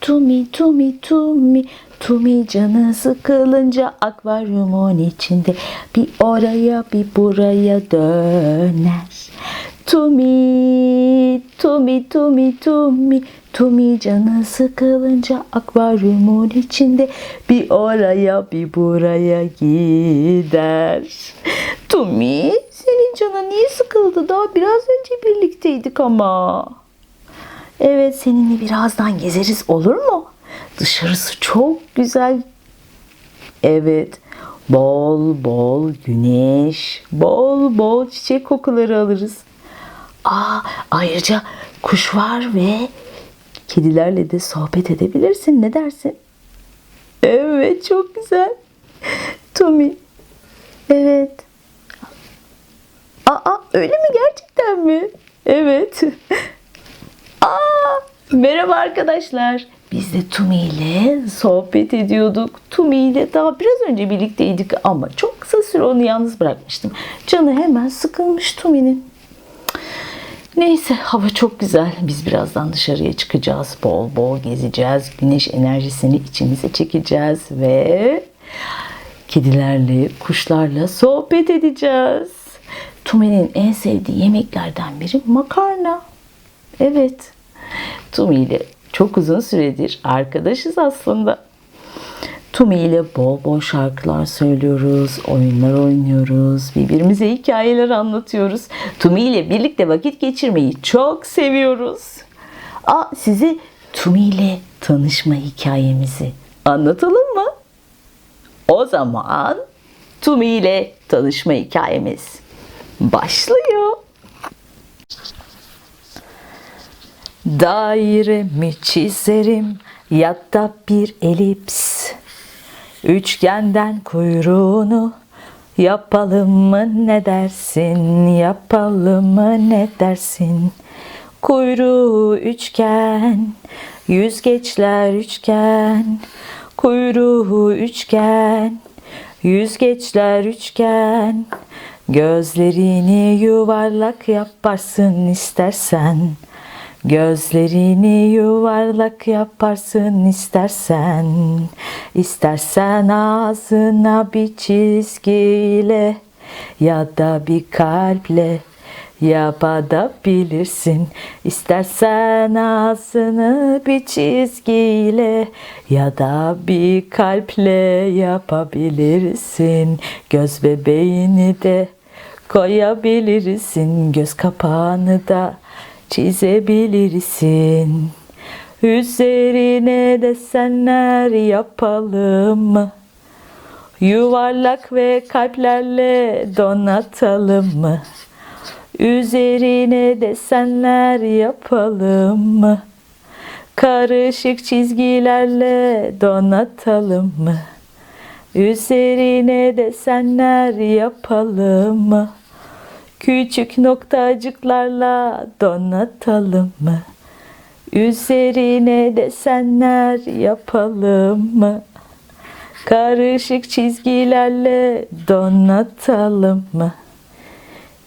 Tumi Tumi Tumi Tumi canı sıkılınca akvaryumun içinde bir oraya bir buraya döner. Tumi Tumi Tumi Tumi Tumi canı sıkılınca akvaryumun içinde bir oraya bir buraya gider. Tumi senin canın niye sıkıldı? Daha biraz önce birlikteydik ama. Evet seninle birazdan gezeriz olur mu? Dışarısı çok güzel. Evet. Bol bol güneş, bol bol çiçek kokuları alırız. Aa, ayrıca kuş var ve kedilerle de sohbet edebilirsin. Ne dersin? Evet, çok güzel. Tommy. Evet. Aa, öyle mi gerçekten mi? Evet. Aa, merhaba arkadaşlar. Biz de Tumi ile sohbet ediyorduk. Tumi ile daha biraz önce birlikteydik ama çok kısa süre onu yalnız bırakmıştım. Canı hemen sıkılmış Tumi'nin. Neyse hava çok güzel. Biz birazdan dışarıya çıkacağız. Bol bol gezeceğiz. Güneş enerjisini içimize çekeceğiz ve kedilerle, kuşlarla sohbet edeceğiz. Tumi'nin en sevdiği yemeklerden biri makarna. Evet. Tumi ile çok uzun süredir arkadaşız aslında. Tumi ile bol bol şarkılar söylüyoruz, oyunlar oynuyoruz, birbirimize hikayeler anlatıyoruz. Tumi ile birlikte vakit geçirmeyi çok seviyoruz. Aa, size Tumi ile tanışma hikayemizi anlatalım mı? O zaman Tumi ile tanışma hikayemiz başlıyor. Daire mi çizerim ya da bir elips? Üçgenden kuyruğunu yapalım mı ne dersin? Yapalım mı ne dersin? Kuyruğu üçgen yüzgeçler üçgen. Kuyruğu üçgen yüzgeçler üçgen. Gözlerini yuvarlak yaparsın istersen Gözlerini yuvarlak yaparsın istersen. İstersen ağzına bir çizgiyle Ya da bir kalple yapabilirsin İstersen ağzını bir çizgiyle Ya da bir kalple yapabilirsin. Göz bebeğini de koyabilirsin Göz kapağını da çizebilirsin. Üzerine desenler yapalım mı? Yuvarlak ve kalplerle donatalım mı? Üzerine desenler yapalım mı? Karışık çizgilerle donatalım mı? Üzerine desenler yapalım mı? Küçük noktacıklarla donatalım mı? Üzerine desenler yapalım mı? Karışık çizgilerle donatalım mı?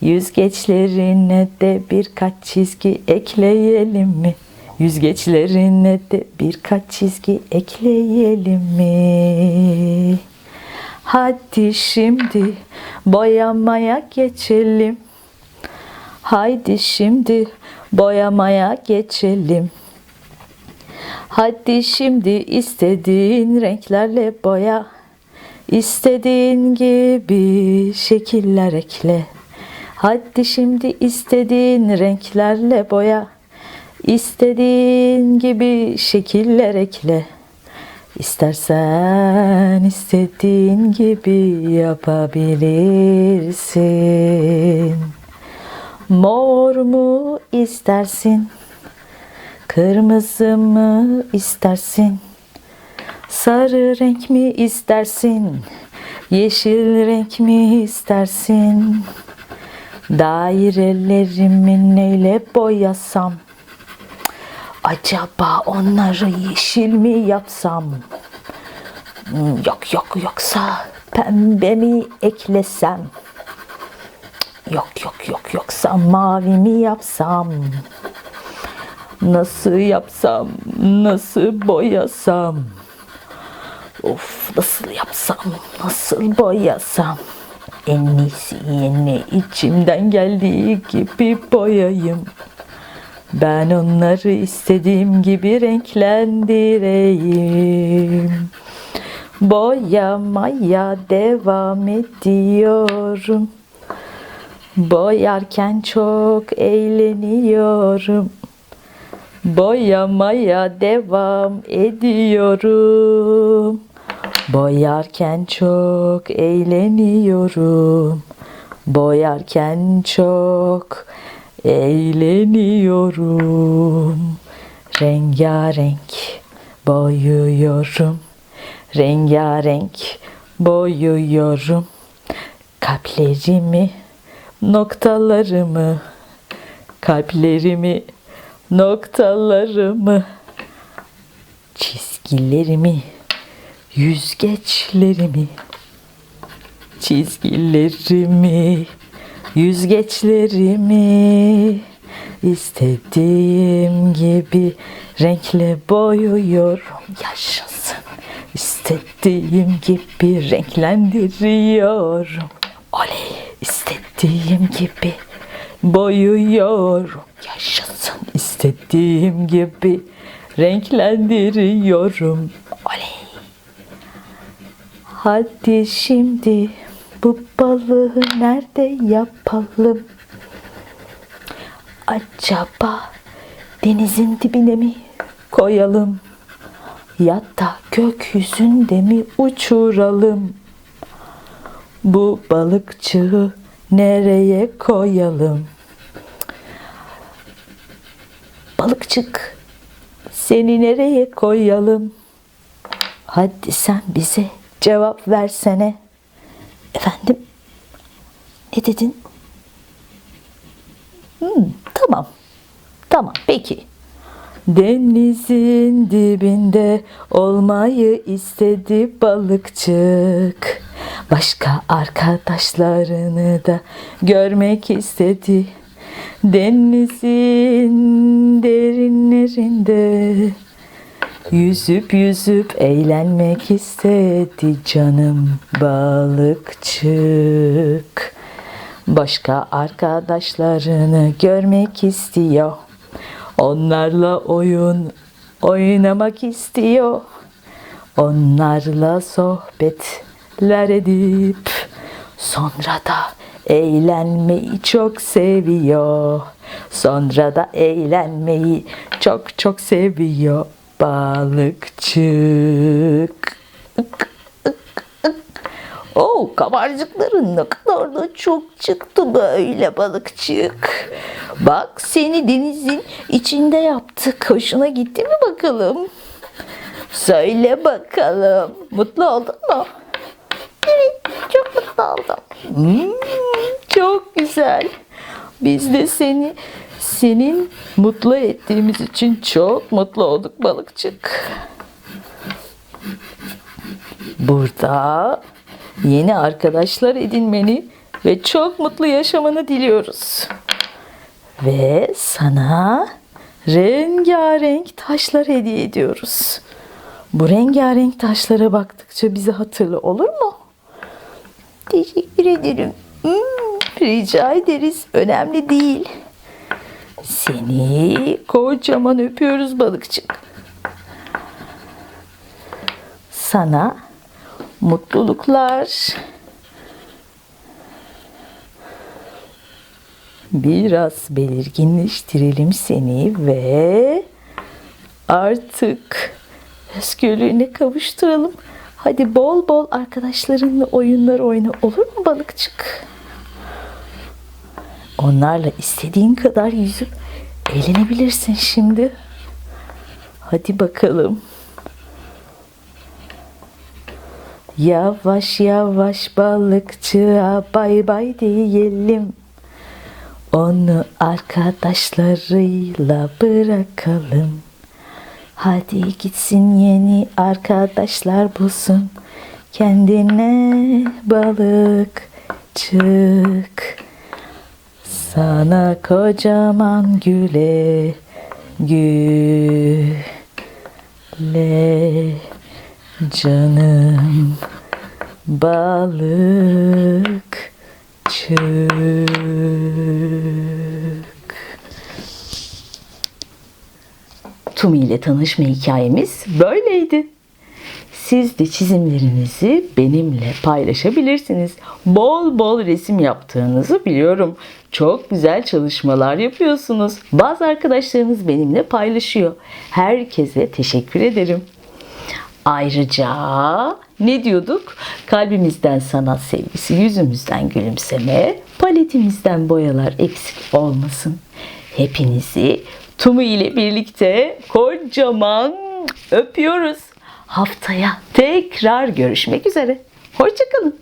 Yüzgeçlerine de birkaç çizgi ekleyelim mi? Yüzgeçlerine de birkaç çizgi ekleyelim mi? Hadi şimdi boyamaya geçelim. Haydi şimdi boyamaya geçelim. Hadi şimdi istediğin renklerle boya. İstediğin gibi şekiller ekle. Hadi şimdi istediğin renklerle boya. İstediğin gibi şekiller ekle. İstersen istediğin gibi yapabilirsin. Mor mu istersin? Kırmızı mı istersin? Sarı renk mi istersin? Yeşil renk mi istersin? Dairelerimi neyle boyasam? Acaba onları yeşil mi yapsam? Hmm, Yok yok yoksa pembe mi eklesem? Yok yok yok yoksa mavi mi yapsam? Nasıl yapsam, nasıl boyasam? Of nasıl yapsam, nasıl boyasam? En iyisi yeni içimden geldiği gibi boyayım. Ben onları istediğim gibi renklendireyim. Boyamaya devam ediyorum. Boyarken çok eğleniyorum. Boyamaya devam ediyorum. Boyarken çok eğleniyorum. Boyarken çok eğleniyorum. Rengarenk boyuyorum. Rengarenk boyuyorum. Kalplerimi, noktalarımı, kalplerimi, noktalarımı, çizgilerimi, yüzgeçlerimi, çizgilerimi, yüzgeçlerimi istediğim gibi renkle boyuyorum. Yaşasın. İstediğim gibi renklendiriyorum. Oley. İstediğim gibi boyuyorum. Yaşasın. İstediğim gibi renklendiriyorum. Oley. Hadi şimdi bu balığı nerede yapalım? Acaba denizin dibine mi koyalım? Ya da gökyüzünde mi uçuralım? Bu balıkçığı nereye koyalım? Balıkçık seni nereye koyalım? Hadi sen bize cevap versene. Efendim? Ne dedin? Hmm, tamam. Tamam peki. Denizin dibinde olmayı istedi balıkçık. Başka arkadaşlarını da görmek istedi. Denizin derinlerinde Yüzüp yüzüp eğlenmek istedi canım balıkçık. Başka arkadaşlarını görmek istiyor. Onlarla oyun oynamak istiyor. Onlarla sohbetler edip sonra da eğlenmeyi çok seviyor. Sonra da eğlenmeyi çok çok seviyor balıkçık. Oh kabarcıkların ne kadar da çok çıktı böyle balıkçık. Bak seni denizin içinde yaptık. Hoşuna gitti mi bakalım? Söyle bakalım. Mutlu oldun mu? Evet çok mutlu oldum. Hmm, çok güzel. Biz de seni senin mutlu ettiğimiz için çok mutlu olduk balıkçık. Burada yeni arkadaşlar edinmeni ve çok mutlu yaşamanı diliyoruz. Ve sana rengarenk taşlar hediye ediyoruz. Bu rengarenk taşlara baktıkça bizi hatırla olur mu? Teşekkür ederim. Hmm, rica ederiz. Önemli değil. Seni kocaman öpüyoruz balıkçık. Sana mutluluklar. Biraz belirginleştirelim seni ve artık özgürlüğüne kavuşturalım. Hadi bol bol arkadaşlarınla oyunlar oyna olur mu balıkçık? Onlarla istediğin kadar yüzüp eğlenebilirsin şimdi. Hadi bakalım. Yavaş yavaş balıkçığa bay bay diyelim. Onu arkadaşlarıyla bırakalım. Hadi gitsin yeni arkadaşlar bulsun. Kendine balıkçık. Sana kocaman güle Güle canım balıkçık. Tumi ile tanışma hikayemiz böyleydi. Siz de çizimlerinizi benimle paylaşabilirsiniz. Bol bol resim yaptığınızı biliyorum. Çok güzel çalışmalar yapıyorsunuz. Bazı arkadaşlarınız benimle paylaşıyor. Herkese teşekkür ederim. Ayrıca ne diyorduk? Kalbimizden sanat sevgisi, yüzümüzden gülümseme, paletimizden boyalar eksik olmasın. Hepinizi Tumu ile birlikte kocaman öpüyoruz. Haftaya tekrar görüşmek üzere. Hoşçakalın.